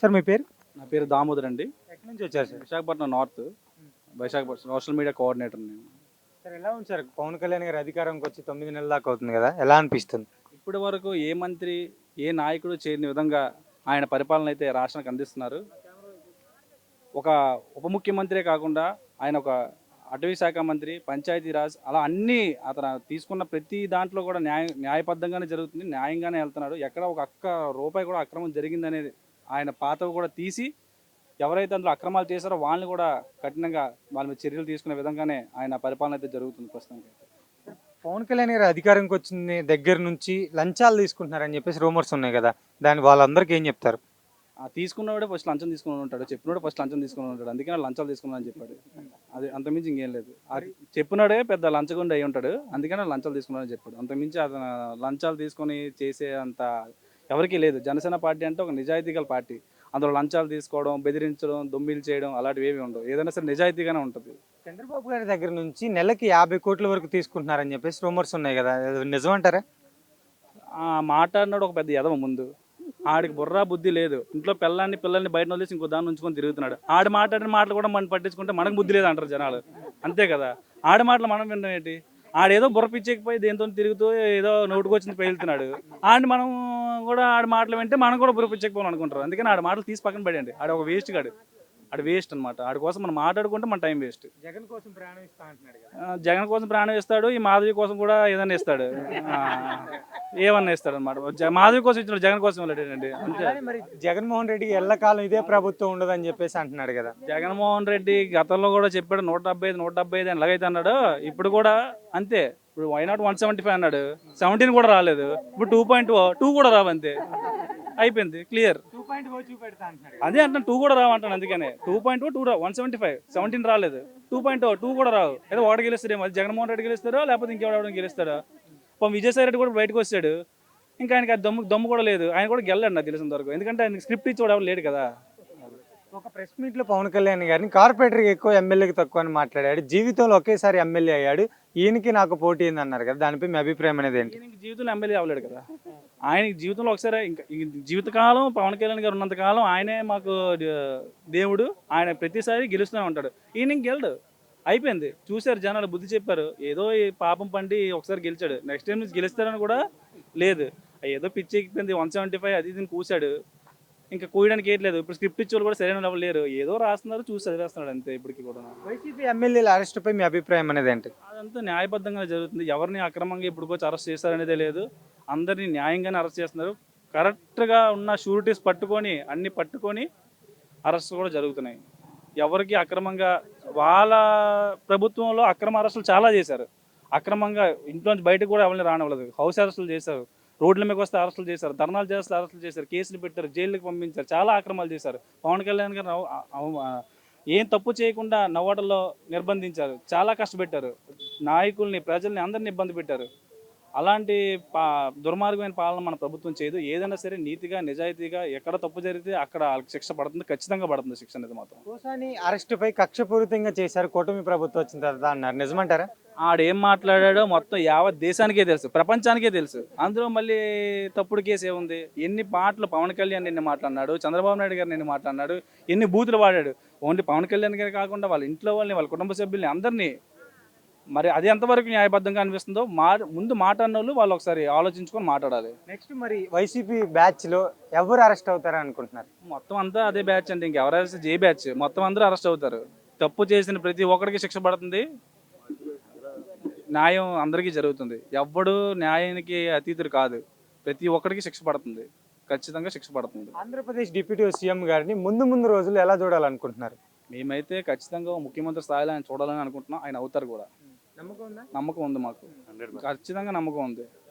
Sir మీ పేరు? నా పేరు దామోదర్ అండి. ఎక్కడి నుంచి వచ్చారు sir? Visakhapatnam north. Visakhapatnam social media coordinator నేను. సార్ ఎలా ఉంది సార్? పవన్ కళ్యాణ్ గారు అధికారంకి వచ్చి తొమ్మిది నెలల దాకా అవుతుంది కదా ఎలా అనిపిస్తుంది? ఇప్పటి వరకు ఏ మంత్రి ఏ నాయకుడు చేయని విధంగా ఆయన పరిపాలన అయితే రాష్ట్రానికి అందిస్తున్నారు. ఒక ఉప ముఖ్యమంత్రే కాకుండా ఆయన ఒక అటవీ శాఖ మంత్రి పంచాయతీరాజ్ అలా అన్నీ అతను తీసుకున్న ప్రతి దాంట్లో కూడా న్యాయ న్యాయబద్ధంగానే జరుగుతుంది న్యాయంగానే వెళ్తున్నాడు. ఎక్కడ ఒక అక్క రూపాయి కూడా అక్రమం జరిగిందనేది ఆయన పాతవి కూడా తీసి ఎవరైతే అందులో అక్రమాలు చేశారో వాళ్ళని కూడా కఠినంగా వాళ్ళ మీద చర్యలు తీసుకునే విధంగానే ఆయన పరిపాలన అయితే జరుగుతుంది ప్రస్తుతానికి. పవన్ కళ్యాణ్ గారు అధికారంకి వచ్చిన దగ్గర నుంచి లంచాలు తీసుకుంటున్నారని చెప్పేసి రూమర్స్ ఉన్నాయి కదా దాని వాళ్ళందరికీ ఏం చెప్తారు? ఆ తీసుకున్నవాడే ఫస్ట్ లంచం తీసుకుని ఉంటాడు చెప్పినోడే ఫస్ట్ లంచం తీసుకుని ఉంటాడు అందుకే నా లంచాలు తీసుకున్నా అని చెప్పాడు. అది అంతమించి ఇంకేం లేదు. అది చెప్పినాడే పెద్ద లంచగుండి అయి ఉంటాడు అందుకనే లంచాలు తీసుకున్నానని చెప్పాడు. అంతమించి అతను లంచాలు తీసుకొని చేసే అంత ఎవరికీ లేదు. జనసేన పార్టీ అంటే ఒక నిజాయితీ గల పార్టీ. అందులో లంచాలు తీసుకోవడం బెదిరించడం దొమ్మిలు చేయడం అలాంటివి ఏమి ఉండవు. ఏదైనా సరే నిజాయితీగానే ఉంటుంది. చంద్రబాబు గారి దగ్గర నుంచి నెలకి యాభై కోట్ల వరకు తీసుకుంటున్నారని చెప్పేసి రూమర్స్ ఉన్నాయి కదా. నిజమంటారా ఆ మాట్లాడినాడు ఒక పెద్ద ఎదవ ముందు. ఆడికి బుర్రా బుద్ధి లేదు. ఇంట్లో పిల్లాన్ని పిల్లల్ని బయట వదిలేసి ఇంకో దాన్ని ఉంచుకొని తిరుగుతున్నాడు. ఆడి మాట్లాడిన మాటలు కూడా మనం పట్టించుకుంటే మనకు బుద్ధి లేదు అంటారు జనాలు. అంతే కదా. ఆడి మాటలు మనం వినడం ఏంటి? ఆడేదో బుర్ర పిచ్చేకిపోయి దేంతో తిరుగుతూ ఏదో నోటుకొచ్చింది పేలుతున్నాడు. ఆడిని మనం కూడా ఆడి మాటలు వింటే మనం కూడా బుర్ర పిచ్చేకపోవాలి అనుకుంటారు. అందుకని ఆడి మాటలు తీసి పక్కన పడేయండి ఆడ ఒక వేస్ట్ గాడు. ఆడు వేస్ట్ అనమాట ఆడి కోసం మనం మాట్లాడుకుంటే మన టైం వేస్ట్ జగన్ కోసం ప్రయాణం ఇస్తా అంటున్నాడు జగన్ కోసం ప్రాణం ఇస్తాడు. ఈ మాధవి కోసం కూడా ఏదైనా ఇస్తాడు. ఏమన్నా ఇస్తాడు అనమాట మాధవి కోసం ఇచ్చిన జగన్ కోసం వెళ్ళాడండి మరి జగన్మోహన్ రెడ్డికి ఎల్లకాలం ఇదే ప్రభుత్వం ఉండదని చెప్పేసి అంటున్నాడు కదా. జగన్మోహన్ రెడ్డి గతంలో కూడా చెప్పాడు నూట డెబ్బై ఐదు నూట డెబ్బై ఐదు అని ఎలాగైతే అన్నాడు ఇప్పుడు కూడా అంతే. ఇప్పుడు why not one seventy five అన్నాడు. సెవెంటీన్ కూడా రాలేదు. ఇప్పుడు టూ పాయింట్ టూ కూడా రావు అంతే అయిపోయింది క్లియర్ అదే అంటాను టూ కూడా రావు అంటాను అందుకనే టూ పాయింట్ టూ రా వన్ సెవెంటీ ఫైవ్ సెవెంటీన్ రాలేదు టూ పాయింట్ టూ కూడా రావు. ఏదో ఒకటి గెలుస్తాడేమో అది జగన్మోహన్ రెడ్డి గెలుస్తారో లేకపోతే ఇంకెవడెవడం గెలుస్తాడో. పాపం విజయసాయి రెడ్డి కూడా బయటకు వచ్చాడు ఇంకా ఆయనకి ఆ దమ్ము దమ్ము కూడా లేదు. ఆయన కూడా గెలలేడు నాకు తెలిసినంత వరకు ఎందుకంటే ఆయన స్క్రిప్ట్ ఇచ్చి ఎవరు లేడు కదా. ఒక ప్రెస్ మీట్లో పవన్ కళ్యాణ్ గారిని కార్పొరేటర్కి ఎక్కువ ఎమ్మెల్యేకి తక్కువ అని మాట్లాడాడు. జీవితంలో ఒకేసారి ఎమ్మెల్యే అయ్యాడు. ఈయనకి నాకు పోటీ ఏంది అన్నారు కదా దానిపై మీ అభిప్రాయం అనేది ఏంటి? ఈయనకి జీవితంలో ఎమ్మెల్యే అవ్వలేడు కదా. ఆయన జీవితంలో ఒకసారి ఇంకా జీవితకాలం పవన్ కళ్యాణ్ గారు ఉన్నంత కాలం ఆయనే మాకు దేవుడు. ఆయన ప్రతిసారి గెలుస్తూనే ఉంటాడు. ఈయన గెలడు. అయిపోయింది. చూశారు జనాలు బుద్ధి చెప్పారు. ఏదో ఈ పాపం పండి ఒకసారి గెలిచాడు. నెక్స్ట్ టైం నుంచి గెలుస్తారని కూడా లేదు. ఏదో పిచ్చి ఎక్కిపోయింది. వన్ సెవెంటీ ఫైవ్ అది ఇది కూశాడు. ఇంకా కూయడానికి ఏం లేదు. ఇప్పుడు స్క్రిప్ట్ ఇచ్చేవాళ్ళు కూడా సరైన వాళ్ళు లేరు. ఏదో రాస్తున్నారు చూసి చదివేస్తున్నాడు అంతే ఇప్పటికి కూడా. వైసీపీ ఎమ్మెల్యేల అరెస్ట్ పై మీ అభిప్రాయం అనేది ఏంటి? అదంతా న్యాయబద్ధంగా జరుగుతుంది. ఎవరిని అక్రమంగా ఇప్పుడు వచ్చి అరెస్ట్ చేస్తారనేదే లేదు. అందరినీ న్యాయంగానే అరెస్ట్ చేస్తున్నారు. కరెక్ట్గా ఉన్న షూరిటీస్ పట్టుకొని అన్ని పట్టుకొని అరెస్ట్ కూడా జరుగుతున్నాయి. ఎవరికి అక్రమంగా వాళ్ళ ప్రభుత్వంలో అక్రమ అరెస్టులు చాలా చేశారు. అక్రమంగా ఇంట్లోంచి బయటకు కూడా ఎవరిని రానివ్వలేదు. హౌస్ అరెస్టులు చేశారు. రోడ్ల మీదకి వస్తే అరెస్టులు చేశారు ధర్నాలు చేస్తే అరెస్టులు చేశారు కేసులు పెట్టారు జైలుకి పంపించారు చాలా ఆక్రమాలు చేశారు. పవన్ కళ్యాణ్ గారు ఏం తప్పు చేయకుండా నవ్వటంలో నిర్బంధించారు చాలా కష్టపెట్టారు. నాయకుల్ని ప్రజల్ని అందరిని ఇబ్బంది పెట్టారు. అలాంటి పా దుర్మార్గమైన పాలన మన ప్రభుత్వం చేయదు. ఏదైనా సరే నీతిగా నిజాయితీగా ఎక్కడ తప్పు జరిగితే అక్కడ వాళ్ళకి శిక్ష పడుతుంది ఖచ్చితంగా పడుతుంది శిక్ష అనేది మాత్రం. కోసాని కక్షపూరితంగా చేశారు కూటమి ప్రభుత్వం వచ్చిన తర్వాత అన్నారు. నిజమంటారా? ఆడేం మాట్లాడాడో మొత్తం యావత్ దేశానికే తెలుసు ప్రపంచానికే తెలుసు. అందులో మళ్ళీ తప్పుడు కేసు ఏముంది? ఎన్ని మాటలు పవన్ కళ్యాణ్ నిన్న మాట్లాడినాడు చంద్రబాబు నాయుడు గారు నిన్న మాట్లాడినాడు ఎన్ని బూతులు వాడాడు? ఓన్లీ పవన్ కళ్యాణ్ గారు కాకుండా వాళ్ళ ఇంట్లో వాళ్ళని వాళ్ళ కుటుంబ సభ్యుల్ని అందరినీ. మరి అది ఎంతవరకు న్యాయబద్ధంగా అనిపిస్తుందో మా ముందు మాట్లాడిన వాళ్ళు వాళ్ళు ఒకసారి ఆలోచించుకొని మాట్లాడాలి. నెక్స్ట్ మరి వైసీపీ బ్యాచ్లో ఎవరు అరెస్ట్ అవుతారని అనుకుంటున్నారు? మొత్తం అంతా అదే బ్యాచ్ అండి ఇంకెవరు అరెస్ట్? జే బ్యాచ్. మొత్తం అందరూ అరెస్ట్ అవుతారు. తప్పు చేసిన ప్రతి ఒక్కరికి శిక్ష పడుతుంది. న్యాయం అందరికీ జరుగుతుంది. ఎవ్వడు న్యాయానికి అతీతుడు కాదు. ప్రతి ఒక్కరికి శిక్ష పడుతుంది. ఖచ్చితంగా శిక్ష పడుతుంది. ఆంధ్రప్రదేశ్ డిప్యూటీ సీఎం గారిని ముందు ముందు రోజులు ఎలా చూడాలనుకుంటున్నారు? మేమైతే ఖచ్చితంగా ముఖ్యమంత్రి స్థాయిలో ఆయన చూడాలని అనుకుంటున్నాం. ఆయన అవుతారు కూడా. నమ్మకం ఉందా? నమ్మకం ఉంది మాకు. ఖచ్చితంగా నమ్మకం ఉంది.